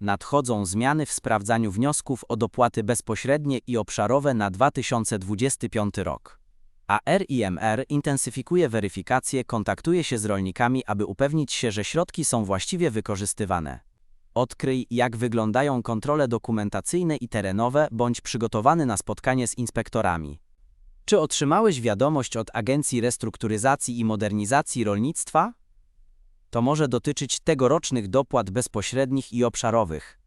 Nadchodzą zmiany w sprawdzaniu wniosków o dopłaty bezpośrednie i obszarowe na 2025 rok. A RIMR intensyfikuje weryfikację, kontaktuje się z rolnikami, aby upewnić się, że środki są właściwie wykorzystywane. Odkryj, jak wyglądają kontrole dokumentacyjne i terenowe, bądź przygotowany na spotkanie z inspektorami. Czy otrzymałeś wiadomość od Agencji Restrukturyzacji i Modernizacji Rolnictwa? To może dotyczyć tegorocznych dopłat bezpośrednich i obszarowych.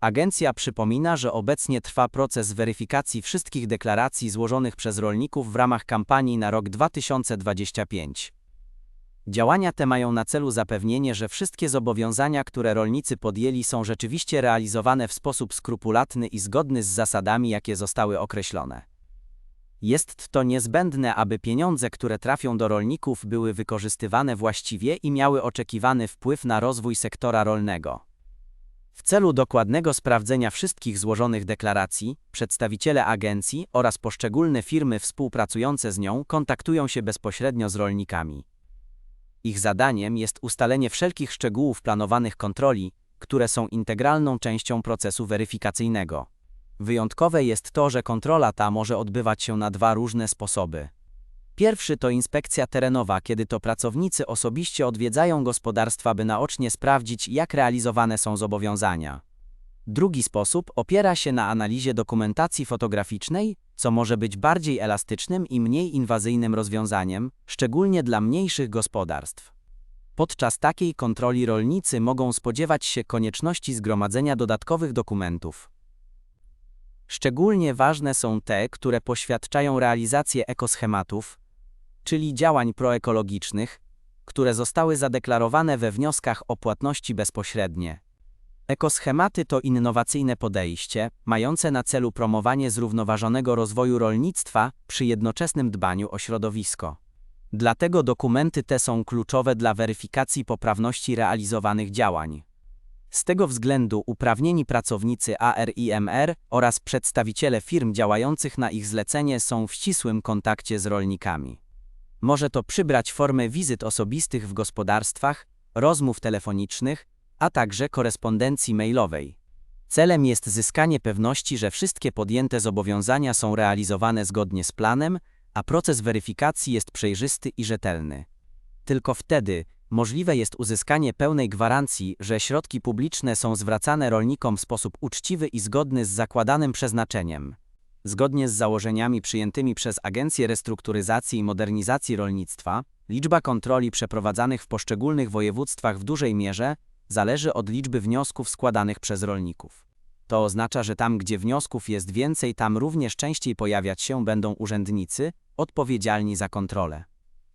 Agencja przypomina, że obecnie trwa proces weryfikacji wszystkich deklaracji złożonych przez rolników w ramach kampanii na rok 2025. Działania te mają na celu zapewnienie, że wszystkie zobowiązania, które rolnicy podjęli, są rzeczywiście realizowane w sposób skrupulatny i zgodny z zasadami, jakie zostały określone. Jest to niezbędne, aby pieniądze, które trafią do rolników, były wykorzystywane właściwie i miały oczekiwany wpływ na rozwój sektora rolnego. W celu dokładnego sprawdzenia wszystkich złożonych deklaracji, przedstawiciele agencji oraz poszczególne firmy współpracujące z nią kontaktują się bezpośrednio z rolnikami. Ich zadaniem jest ustalenie wszelkich szczegółów planowanych kontroli, które są integralną częścią procesu weryfikacyjnego. Wyjątkowe jest to, że kontrola ta może odbywać się na dwa różne sposoby. Pierwszy to inspekcja terenowa, kiedy to pracownicy osobiście odwiedzają gospodarstwa, by naocznie sprawdzić, jak realizowane są zobowiązania. Drugi sposób opiera się na analizie dokumentacji fotograficznej, co może być bardziej elastycznym i mniej inwazyjnym rozwiązaniem, szczególnie dla mniejszych gospodarstw. Podczas takiej kontroli rolnicy mogą spodziewać się konieczności zgromadzenia dodatkowych dokumentów. Szczególnie ważne są te, które poświadczają realizację ekoschematów, czyli działań proekologicznych, które zostały zadeklarowane we wnioskach o płatności bezpośrednie. Ekoschematy to innowacyjne podejście, mające na celu promowanie zrównoważonego rozwoju rolnictwa przy jednoczesnym dbaniu o środowisko. Dlatego dokumenty te są kluczowe dla weryfikacji poprawności realizowanych działań. Z tego względu uprawnieni pracownicy ARIMR oraz przedstawiciele firm działających na ich zlecenie są w ścisłym kontakcie z rolnikami. Może to przybrać formę wizyt osobistych w gospodarstwach, rozmów telefonicznych, a także korespondencji mailowej. Celem jest zyskanie pewności, że wszystkie podjęte zobowiązania są realizowane zgodnie z planem, a proces weryfikacji jest przejrzysty i rzetelny. Tylko wtedy możliwe jest uzyskanie pełnej gwarancji, że środki publiczne są zwracane rolnikom w sposób uczciwy i zgodny z zakładanym przeznaczeniem. Zgodnie z założeniami przyjętymi przez Agencję Restrukturyzacji i Modernizacji Rolnictwa, liczba kontroli przeprowadzanych w poszczególnych województwach w dużej mierze zależy od liczby wniosków składanych przez rolników. To oznacza, że tam, gdzie wniosków jest więcej, tam również częściej pojawiać się będą urzędnicy odpowiedzialni za kontrolę.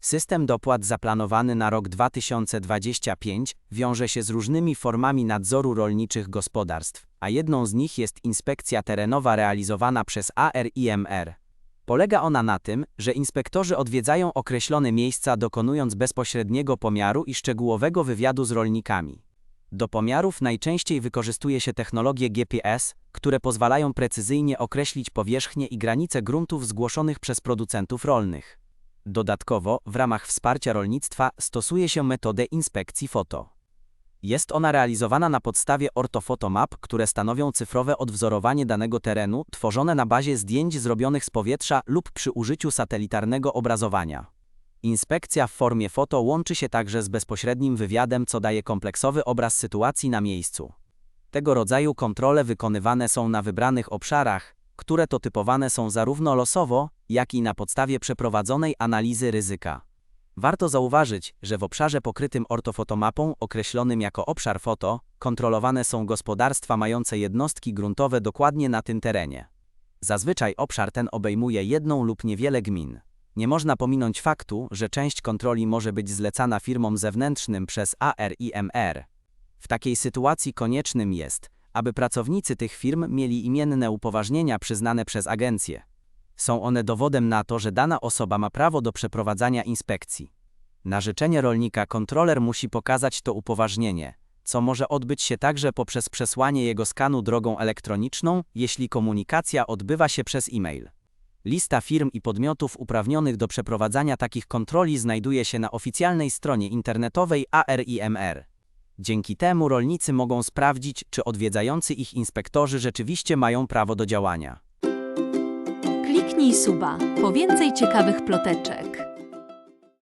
System dopłat zaplanowany na rok 2025 wiąże się z różnymi formami nadzoru rolniczych gospodarstw, a jedną z nich jest inspekcja terenowa realizowana przez ARIMR. Polega ona na tym, że inspektorzy odwiedzają określone miejsca dokonując bezpośredniego pomiaru i szczegółowego wywiadu z rolnikami. Do pomiarów najczęściej wykorzystuje się technologie GPS, które pozwalają precyzyjnie określić powierzchnię i granice gruntów zgłoszonych przez producentów rolnych. Dodatkowo, w ramach wsparcia rolnictwa stosuje się metodę inspekcji foto. Jest ona realizowana na podstawie ortofotomap, które stanowią cyfrowe odwzorowanie danego terenu, tworzone na bazie zdjęć zrobionych z powietrza lub przy użyciu satelitarnego obrazowania. Inspekcja w formie foto łączy się także z bezpośrednim wywiadem, co daje kompleksowy obraz sytuacji na miejscu. Tego rodzaju kontrole wykonywane są na wybranych obszarach, które to typowane są zarówno losowo, jak i na podstawie przeprowadzonej analizy ryzyka. Warto zauważyć, że w obszarze pokrytym ortofotomapą, określonym jako obszar foto, kontrolowane są gospodarstwa mające jednostki gruntowe dokładnie na tym terenie. Zazwyczaj obszar ten obejmuje jedną lub niewiele gmin. Nie można pominąć faktu, że część kontroli może być zlecana firmom zewnętrznym przez ARIMR. W takiej sytuacji koniecznym jest, aby pracownicy tych firm mieli imienne upoważnienia przyznane przez agencję. Są one dowodem na to, że dana osoba ma prawo do przeprowadzania inspekcji. Na życzenie rolnika kontroler musi pokazać to upoważnienie, co może odbyć się także poprzez przesłanie jego skanu drogą elektroniczną, jeśli komunikacja odbywa się przez e-mail. Lista firm i podmiotów uprawnionych do przeprowadzania takich kontroli znajduje się na oficjalnej stronie internetowej ARIMR. Dzięki temu rolnicy mogą sprawdzić, czy odwiedzający ich inspektorzy rzeczywiście mają prawo do działania. Kliknij suba po więcej ciekawych ploteczek.